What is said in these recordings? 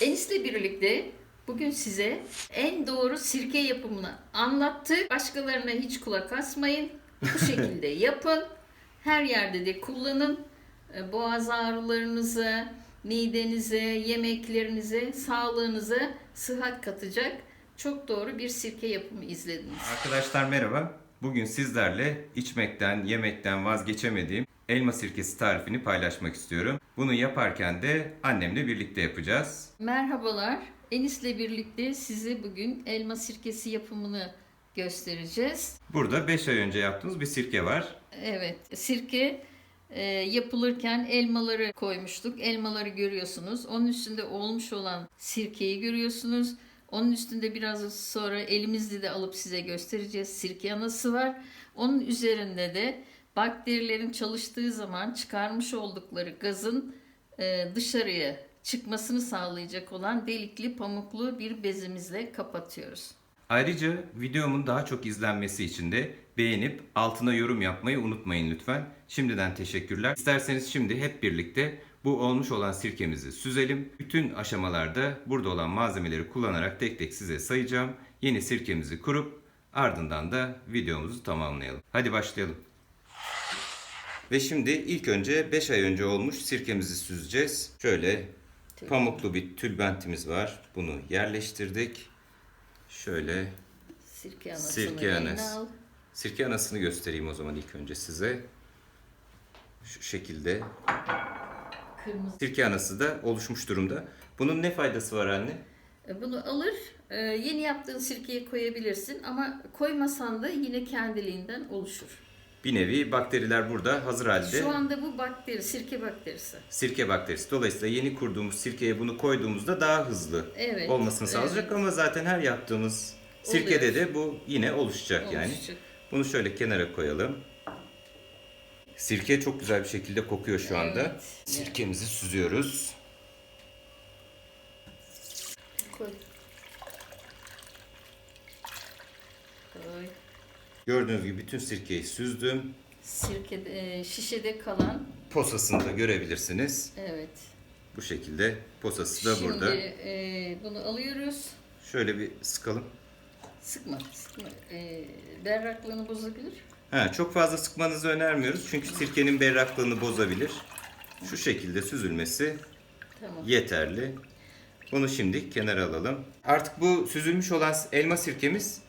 Enis'le birlikte bugün size en doğru sirke yapımını anlattık. Başkalarına hiç kulak asmayın. Bu şekilde yapın. Her yerde de kullanın. E, Boğaz ağrılarınıza, midenize, yemeklerinize, sağlığınıza sıhhat katacak çok doğru bir sirke yapımı izlediniz. Arkadaşlar merhaba. Bugün sizlerle içmekten, yemekten vazgeçemediğim elma sirkesi tarifini paylaşmak istiyorum. Bunu yaparken de annemle birlikte yapacağız. Merhabalar. Enis'le birlikte size bugün elma sirkesi yapımını göstereceğiz. Burada 5 ay önce yaptığımız bir sirke var. Evet, sirke e, yapılırken elmaları koymuştuk. Elmaları görüyorsunuz. Onun üstünde olmuş olan sirkeyi görüyorsunuz. Onun üstünde biraz sonra elimizle de alıp size göstereceğiz. Sirke anası var. Onun üzerinde de bakterilerin çalıştığı zaman çıkarmış oldukları gazın e, dışarıya çıkmasını sağlayacak olan delikli pamuklu bir bezimizle kapatıyoruz. Ayrıca videomun daha çok izlenmesi için de beğenip altına yorum yapmayı unutmayın lütfen. Şimdiden teşekkürler. İsterseniz şimdi hep birlikte bu olmuş olan sirkemizi süzelim. Bütün aşamalarda burada olan malzemeleri kullanarak tek tek size sayacağım. Yeni sirkemizi kurup ardından da videomuzu tamamlayalım. Hadi başlayalım. Ve şimdi ilk önce 5 ay önce olmuş sirkemizi süzeceğiz. Şöyle pamuklu bir tülbentimiz var. Bunu yerleştirdik. Şöyle Sirke anasını Sirke anası. Sirke anasını göstereyim o zaman ilk önce size. Şu şekilde. Kırmızı. Sirke anası da oluşmuş durumda. Bunun ne faydası var anne? E, Bunu alır, e, yeni yaptığın sirkeye koyabilirsin ama koymasan da yine kendiliğinden oluşur. Bir nevi bakteriler burada hazır halde. Şu anda bu bakteri, sirke bakterisi. Sirke bakterisi. Dolayısıyla yeni kurduğumuz sirkeye bunu koyduğumuzda daha hızlı Evet, olmasını sağlayacak evet. ama zaten her yaptığımız sirkede Oluyor. de bu yine oluşacak yani. Oluşacak. Bunu şöyle kenara koyalım. Sirke çok güzel bir şekilde kokuyor şu anda. Evet. Sirkemizi süzüyoruz. Koy. Koy. Gördüğünüz gibi bütün sirkeyi süzdüm. Sirke, e, şişede kalan, Posasını da görebilirsiniz. evet. Bu şekilde posası da Şimdi burada. e, bunu alıyoruz. Şöyle bir sıkalım. Sıkma, sıkma. E, berraklığını bozabilir. Ha, çok fazla sıkmanızı önermiyoruz çünkü sirkenin berraklığını bozabilir. Şu şekilde süzülmesi Tamam. yeterli. Bunu şimdi kenara alalım. Artık bu süzülmüş olan elma sirkemiz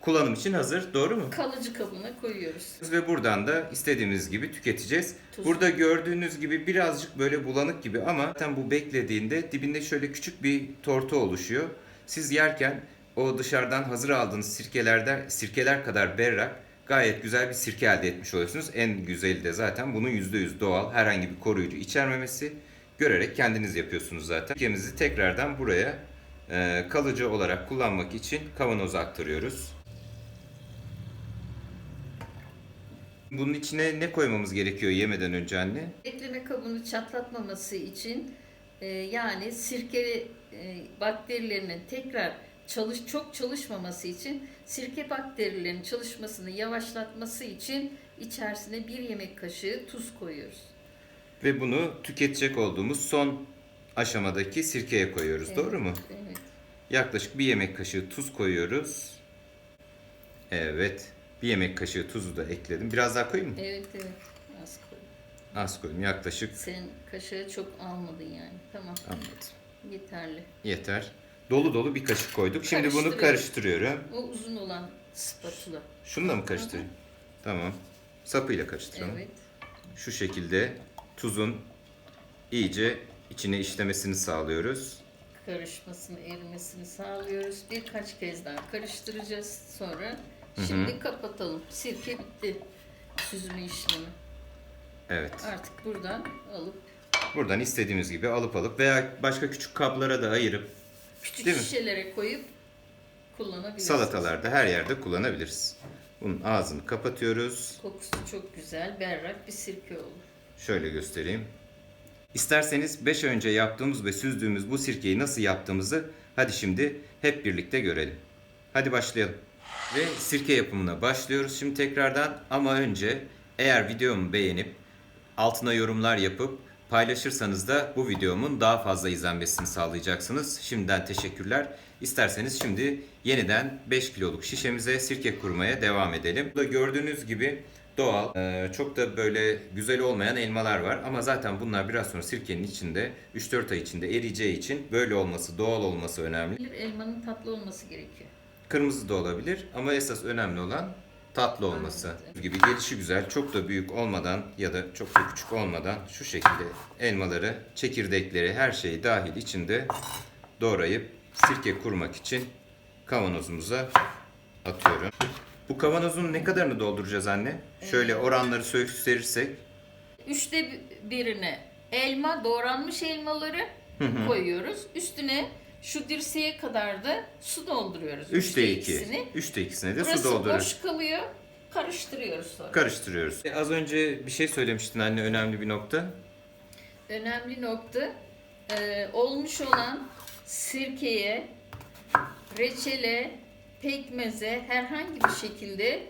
kullanım için hazır. Doğru mu? Kalıcı kabına koyuyoruz. Ve buradan da istediğimiz gibi tüketeceğiz. Tuz. Burada gördüğünüz gibi birazcık böyle bulanık gibi ama zaten bu beklediğinde dibinde şöyle küçük bir tortu oluşuyor. Siz yerken o dışarıdan hazır aldığınız sirkelerden sirkeler kadar berrak gayet güzel bir sirke elde etmiş oluyorsunuz. En güzeli de zaten bunun %100 doğal herhangi bir koruyucu içermemesi. Görerek kendiniz yapıyorsunuz zaten. Sirkemizi tekrardan buraya e, kalıcı olarak kullanmak için kavanoza aktarıyoruz. Bunun içine ne koymamız gerekiyor yemeden önce anne? Bekleme kabını çatlatmaması için e, yani sirke e, bakterilerinin tekrar çalış çok çalışmaması için sirke bakterilerinin çalışmasını yavaşlatması için içerisine bir yemek kaşığı tuz koyuyoruz. Ve bunu tüketecek olduğumuz son aşamadaki sirkeye koyuyoruz. Evet, Doğru mu? Evet. Yaklaşık bir yemek kaşığı tuz koyuyoruz. Evet. Bir yemek kaşığı tuzu da ekledim. Biraz daha koyayım mı? Evet evet. Az koy. Az koydum. Yaklaşık Sen kaşığı çok almadın yani. Tamam. anladım. Yeterli. Yeter. Dolu dolu bir kaşık koyduk. Şimdi bunu Karıştırıyorum. O uzun olan spatula. Şunu da mı karıştırayım? Tamam. Sapıyla karıştıralım. Evet. Şu şekilde tuzun iyice içine işlemesini sağlıyoruz. karışmasını, erimesini sağlıyoruz. Birkaç kez daha karıştıracağız sonra. Şimdi kapatalım. Sirke bitti. Süzme işlemi. Evet. Artık buradan alıp Buradan istediğimiz gibi alıp alıp veya başka küçük kaplara da ayırıp küçük Değil mi? şişelere koyup kullanabilirsiniz. salatalarda her yerde kullanabiliriz. Bunun ağzını kapatıyoruz. Kokusu çok güzel, berrak bir sirke olur. Şöyle göstereyim. İsterseniz 5 ay önce yaptığımız ve süzdüğümüz bu sirkeyi nasıl yaptığımızı hadi şimdi hep birlikte görelim. Hadi başlayalım. Ve sirke yapımına başlıyoruz şimdi tekrardan ama önce eğer videomu beğenip altına yorumlar yapıp Paylaşırsanız da bu videomun daha fazla izlenmesini sağlayacaksınız. Şimdiden teşekkürler. İsterseniz şimdi yeniden 5 kiloluk şişemize sirke kurmaya devam edelim. Burada gördüğünüz gibi doğal, e, çok da böyle güzel olmayan elmalar var. Ama zaten bunlar biraz sonra sirkenin içinde 3-4 ay içinde eriyeceği için böyle olması, doğal olması önemli. Elmanın tatlı olması gerekiyor. Kırmızı da olabilir ama esas önemli olan tatlı olması. Gibi gelişi güzel, çok da büyük olmadan ya da çok da küçük olmadan şu şekilde elmaları, çekirdekleri, her şeyi dahil içinde doğrayıp sirke kurmak için kavanozumuza atıyorum. Bu kavanozun ne kadarını dolduracağız anne? Şöyle oranları gösterirsek. Üçte birine elma, doğranmış elmaları koyuyoruz. Üstüne şu dirseğe kadar da su dolduruyoruz. 3'te 2. ikisini. 3'te 2'sine de su Burası dolduruyoruz. boş kalıyor. Karıştırıyoruz sonra. Karıştırıyoruz. E, az önce bir şey söylemiştin anne önemli bir nokta. Önemli nokta e, olmuş olan sirkeye, reçele, pekmeze herhangi bir şekilde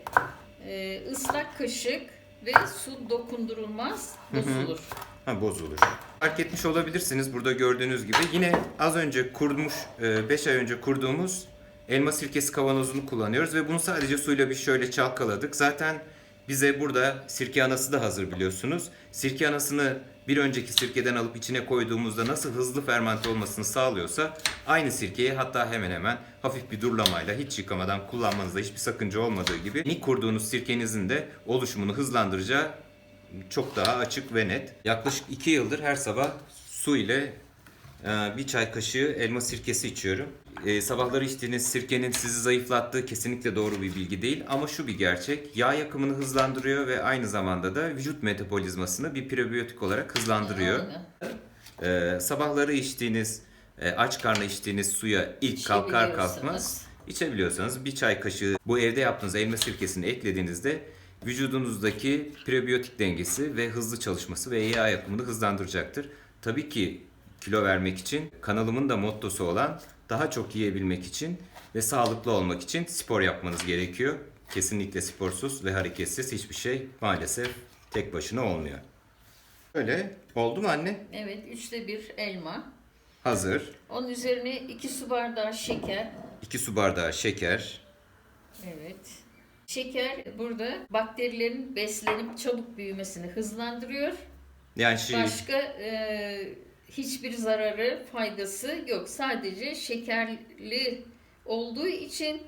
e, ıslak kaşık ve su dokundurulmaz, bozulur. Ha bozulur. Fark etmiş olabilirsiniz burada gördüğünüz gibi. Yine az önce kurmuş, 5 ay önce kurduğumuz elma sirkesi kavanozunu kullanıyoruz ve bunu sadece suyla bir şöyle çalkaladık. Zaten bize burada sirke anası da hazır biliyorsunuz. Sirke anasını bir önceki sirkeden alıp içine koyduğumuzda nasıl hızlı fermente olmasını sağlıyorsa aynı sirkeyi hatta hemen hemen hafif bir durlamayla hiç yıkamadan kullanmanızda hiçbir sakınca olmadığı gibi ilk kurduğunuz sirkenizin de oluşumunu hızlandıracağı çok daha açık ve net. Yaklaşık 2 yıldır her sabah su ile e, bir çay kaşığı elma sirkesi içiyorum. E, sabahları içtiğiniz sirkenin sizi zayıflattığı kesinlikle doğru bir bilgi değil ama şu bir gerçek. Yağ yakımını hızlandırıyor ve aynı zamanda da vücut metabolizmasını bir prebiyotik olarak hızlandırıyor. E, sabahları içtiğiniz, aç karnı içtiğiniz suya ilk kalkar kalkmaz içebiliyorsanız bir çay kaşığı bu evde yaptığınız elma sirkesini eklediğinizde vücudunuzdaki prebiyotik dengesi ve hızlı çalışması ve yağ yakımını hızlandıracaktır. Tabii ki kilo vermek için kanalımın da mottosu olan daha çok yiyebilmek için ve sağlıklı olmak için spor yapmanız gerekiyor. Kesinlikle sporsuz ve hareketsiz hiçbir şey maalesef tek başına olmuyor. Öyle oldu mu anne? Evet, üçte bir elma. Hazır. Onun üzerine iki su bardağı şeker. 2 su bardağı şeker. Evet. Şeker burada bakterilerin beslenip çabuk büyümesini hızlandırıyor. Yani şey, Başka e, hiçbir zararı, faydası yok. Sadece şekerli olduğu için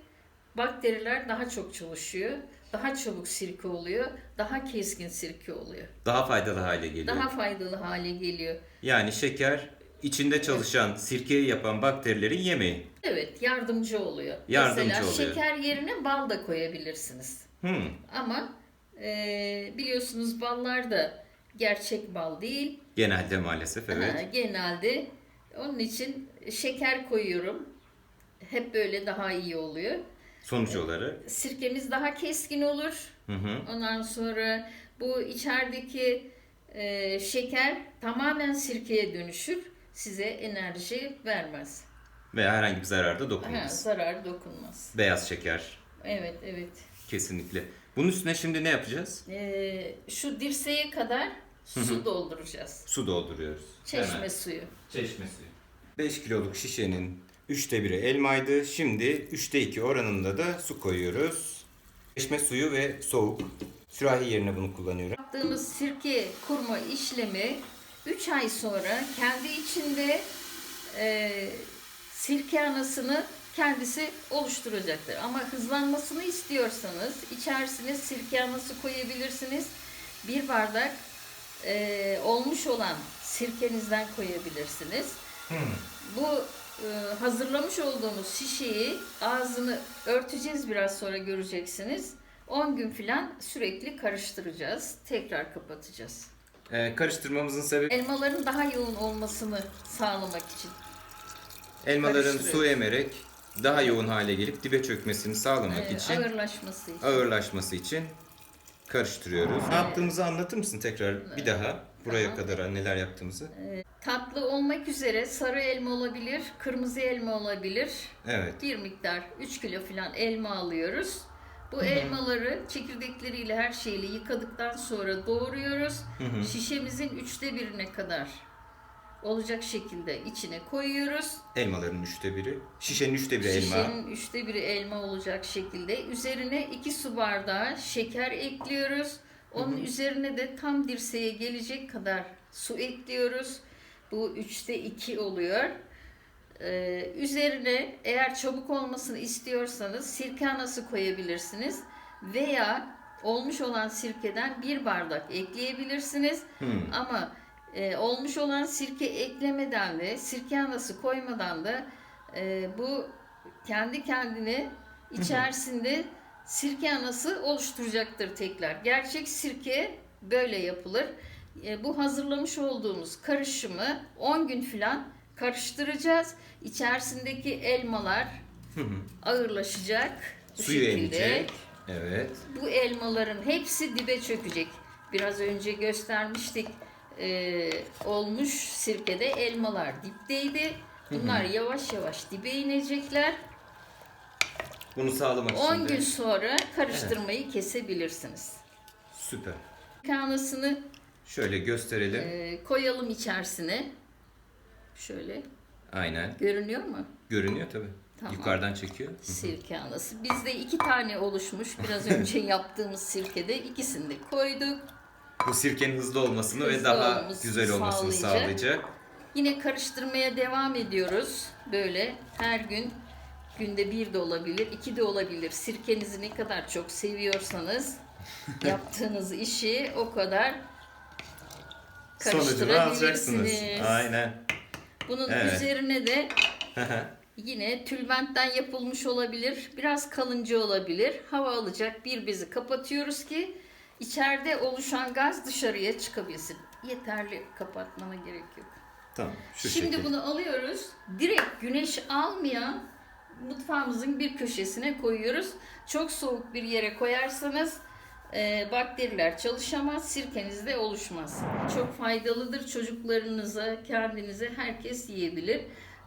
bakteriler daha çok çalışıyor. Daha çabuk sirke oluyor. Daha keskin sirke oluyor. daha faydalı hale geliyor. Daha faydalı hale geliyor. Yani şeker içinde çalışan, sirkeyi yapan bakterilerin yemeği. Evet, yardımcı oluyor. Yardımcı Mesela oluyor. şeker yerine bal da koyabilirsiniz. Hmm. Ama e, biliyorsunuz ballar da gerçek bal değil. Genelde maalesef evet. Ha, genelde onun için şeker koyuyorum. Hep böyle daha iyi oluyor. Sonuç olarak. Sirkemiz daha keskin olur. Hı hı. Ondan sonra bu içerideki e, şeker tamamen sirkeye dönüşür. Size enerji vermez. Veya herhangi bir zarar da Ha, dokunmaz. zarar dokunmaz. Beyaz şeker Evet, evet. kesinlikle. Bunun üstüne şimdi ne yapacağız? E, şu dirseğe kadar su dolduracağız. Su dolduruyoruz. Çeşme Hemen. suyu. Çeşme suyu. 5 kiloluk şişenin 3'te 1'i elmaydı. Şimdi 3'te 2 oranında da su koyuyoruz. Çeşme suyu ve soğuk. Sürahi yerine bunu kullanıyorum. Yaptığımız sirke kurma işlemi 3 ay sonra kendi içinde e, sirke anasını kendisi oluşturacaktır. Ama hızlanmasını istiyorsanız içerisine sirke anası koyabilirsiniz. Bir bardak e, olmuş olan sirkenizden koyabilirsiniz. Bu e, hazırlamış olduğumuz şişeyi ağzını örteceğiz biraz sonra göreceksiniz. 10 gün filan sürekli karıştıracağız. Tekrar kapatacağız. Ee, karıştırmamızın sebebi Elmaların daha yoğun olmasını sağlamak için. elmaların karıştırıyoruz. su emerek daha yoğun hale gelip dibe çökmesini sağlamak e, için ağırlaşması için. ağırlaşması için karıştırıyoruz. Ne yaptığımızı anlatır mısın tekrar bir daha buraya Tamam. kadar neler yaptığımızı? Tatlı olmak üzere sarı elma olabilir, kırmızı elma olabilir. Evet. Bir miktar 3 kilo filan elma alıyoruz. Bu elmaları çekirdekleriyle her şeyle yıkadıktan sonra doğruyoruz. Şişemizin üçte birine kadar olacak şekilde içine koyuyoruz. Elmaların üçte biri. Şişenin üçte biri elma. Şişenin üçte biri elma olacak şekilde. Üzerine iki su bardağı şeker ekliyoruz. Onun üzerine de tam dirseğe gelecek kadar su ekliyoruz. Bu üçte iki oluyor. Ee, üzerine eğer çabuk olmasını istiyorsanız sirke anası koyabilirsiniz. Veya olmuş olan sirkeden bir bardak ekleyebilirsiniz. Ama e, olmuş olan sirke eklemeden de sirke anası koymadan da e, bu kendi kendine içerisinde sirke anası oluşturacaktır tekrar. Gerçek sirke böyle yapılır. E, bu hazırlamış olduğumuz karışımı 10 gün falan karıştıracağız. İçerisindeki elmalar ağırlaşacak. Bu Suyu şekilde. emecek. Evet. Bu elmaların hepsi dibe çökecek. Biraz önce göstermiştik. Ee, olmuş sirkede elmalar dipteydi. Bunlar yavaş yavaş dibe inecekler. Bunu sağlamak 10 için de gün sonra karıştırmayı kesebilirsiniz. süper. Kanasını Şöyle gösterelim. e, koyalım içerisine. Şöyle Aynen. görünüyor mu? Görünüyor tabii. Tamam. Yukarıdan çekiyor. Sirke anası. Bizde iki tane oluşmuş. Biraz önce yaptığımız sirkede ikisini de koyduk. Bu sirkenin hızlı olmasını ve Hızlı daha olmasını güzel olmasını sağlayacak. sağlayacak. Yine karıştırmaya devam ediyoruz. Böyle her gün günde bir de olabilir, iki de olabilir. Sirkenizi ne kadar çok seviyorsanız yaptığınız işi o kadar Sonucunu alacaksınız. karıştırabilirsiniz. Aynen. Bunun Evet. üzerine de yine tülbentten yapılmış olabilir. Biraz kalınca olabilir. Hava alacak bir bezi kapatıyoruz ki içeride oluşan gaz dışarıya çıkabilsin. Yeterli kapatmana gerek yok. tamam. Şu Şimdi şekil. bunu alıyoruz. Direkt güneş almayan mutfağımızın bir köşesine koyuyoruz. Çok soğuk bir yere koyarsanız e, bakteriler çalışamaz, sirkeniz de oluşmaz. Çok faydalıdır çocuklarınıza, kendinize herkes yiyebilir.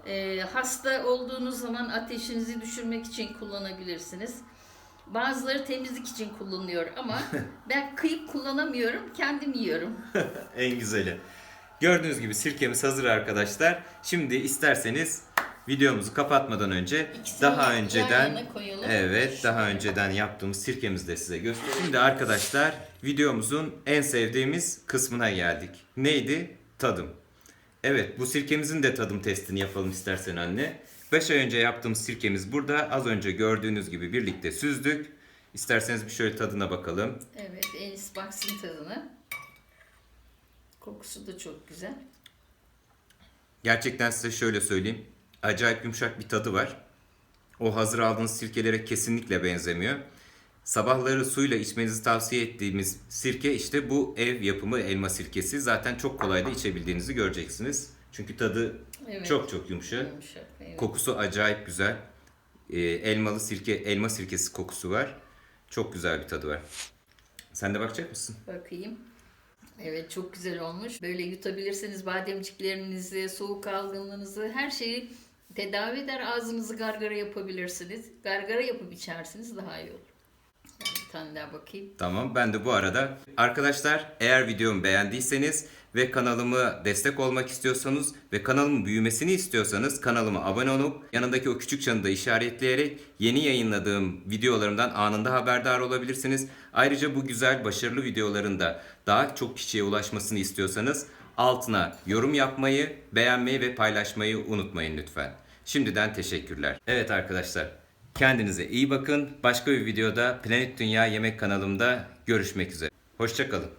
E, hasta olduğunuz zaman ateşinizi düşürmek için kullanabilirsiniz. Bazıları temizlik için kullanıyor ama ben kıyıp kullanamıyorum, kendim yiyorum. En güzeli. Gördüğünüz gibi sirkemiz hazır arkadaşlar. Şimdi isterseniz videomuzu kapatmadan önce İkisini daha önceden evet daha önceden yaptığımız sirkemizi de size göstereyim. Şimdi arkadaşlar videomuzun en sevdiğimiz kısmına geldik. Neydi? Tadım. Evet bu sirkemizin de tadım testini yapalım istersen anne. 5 ay önce yaptığımız sirkemiz burada. Az önce gördüğünüz gibi birlikte süzdük. İsterseniz bir şöyle tadına bakalım. Evet, Enis baksın tadına. Kokusu da çok güzel. Gerçekten size şöyle söyleyeyim. Acayip yumuşak bir tadı var. O hazır aldığınız sirkelere kesinlikle benzemiyor. Sabahları suyla içmenizi tavsiye ettiğimiz sirke işte bu ev yapımı elma sirkesi. Zaten çok kolay da içebildiğinizi göreceksiniz. Çünkü tadı Evet. çok çok yumuşak. Yumuşak. Evet. Kokusu acayip güzel. Ee, elmalı sirke, elma sirkesi kokusu var. Çok güzel bir tadı var. Sen de bakacak mısın? Bakayım. Evet çok güzel olmuş. Böyle yutabilirsiniz bademciklerinizi, soğuk algınlığınızı, her şeyi tedavi eder. Ağzınızı gargara yapabilirsiniz. Gargara yapıp içersiniz daha iyi olur. Ben bir tane daha bakayım. Tamam ben de bu arada arkadaşlar eğer videomu beğendiyseniz ve kanalımı destek olmak istiyorsanız ve kanalımın büyümesini istiyorsanız kanalıma abone olup yanındaki o küçük çanı da işaretleyerek yeni yayınladığım videolarımdan anında haberdar olabilirsiniz. Ayrıca bu güzel başarılı videoların da daha çok kişiye ulaşmasını istiyorsanız altına yorum yapmayı, beğenmeyi ve paylaşmayı unutmayın lütfen. Şimdiden teşekkürler. Evet arkadaşlar Kendinize iyi bakın. Başka bir videoda Planet Dünya Yemek kanalımda görüşmek üzere. Hoşçakalın.